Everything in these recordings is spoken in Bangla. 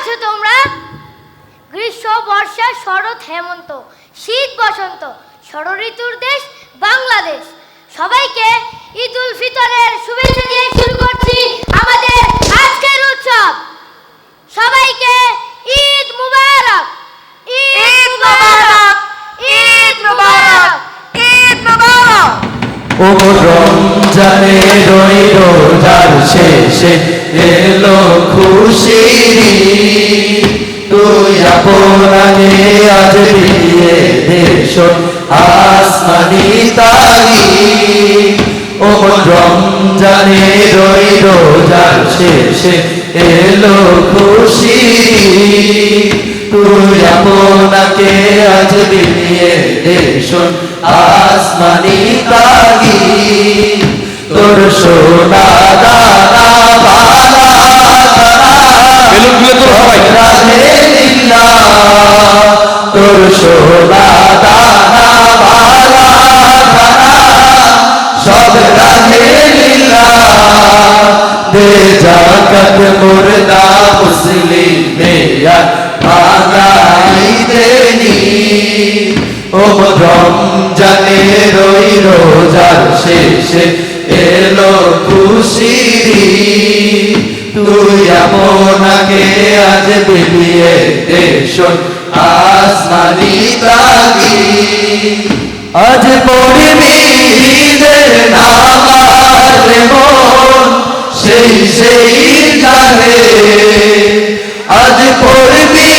আছো তোমরা? গ্রীষ্ম বর্ষা শরৎ হেমন্ত শীত বসন্ত ষড় ঋতুর দেশ বাংলাদেশ। সবাইকে ঈদ উল ফিতরের শুভেচ্ছা দিয়ে শুরু করছি আমাদের আজকের উৎসব। সবাইকে ঈদ মুবারক। ঈদ মুবারক। ঈদ মুবারক। ঈদ মুবারক। ও রমজানে রই রোজার শেষে এলো খুশির আপনাকে আজ দিয়ে দেশ আসমানি তারি। ও রমজানে রই রোজার শেষে এলো ঈদ। তুই আপনাকে আজ দিয়ে দেশ আসমানি তারি। তোর সোনা দানা বালা বেলুনগুলো তোর হবাই। তোর সোনা দানা বালা সব রাধে লীলা। দে জাকাত মুর্দা মুসলিম মেয়া ভাঙাই দেনি। ও রমজানে রই রোজার শেষে এলো খুশির তুই আপনাকে আজ বিলিয়ে দেশ, আসমানি তাগি আজ পড়বি ঈদের নামাজ মন, সেই সেই জানে আজ পড়বি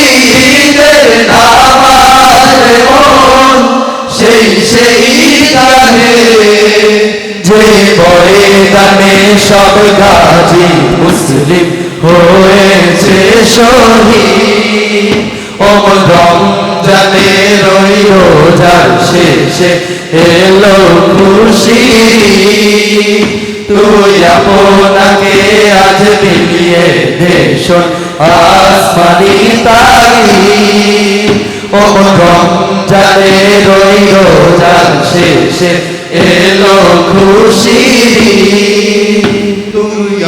ঈদের নামাজ মন, সেই সেই জানে যে বয়ে গানে সব গাজী মুসলিম হয়েছে শহীদ। ওম রমজানে রই রোজার শেষে। এলো খুশি। তুই আপনাকে আজ মিলিয়ে দেশ আসমানি তারি ওম রমজানে রই রোজার শেষে। এলো খুশি।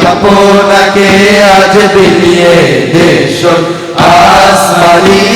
আপনাকে আজ বিলিয়ে দেশ আসমানি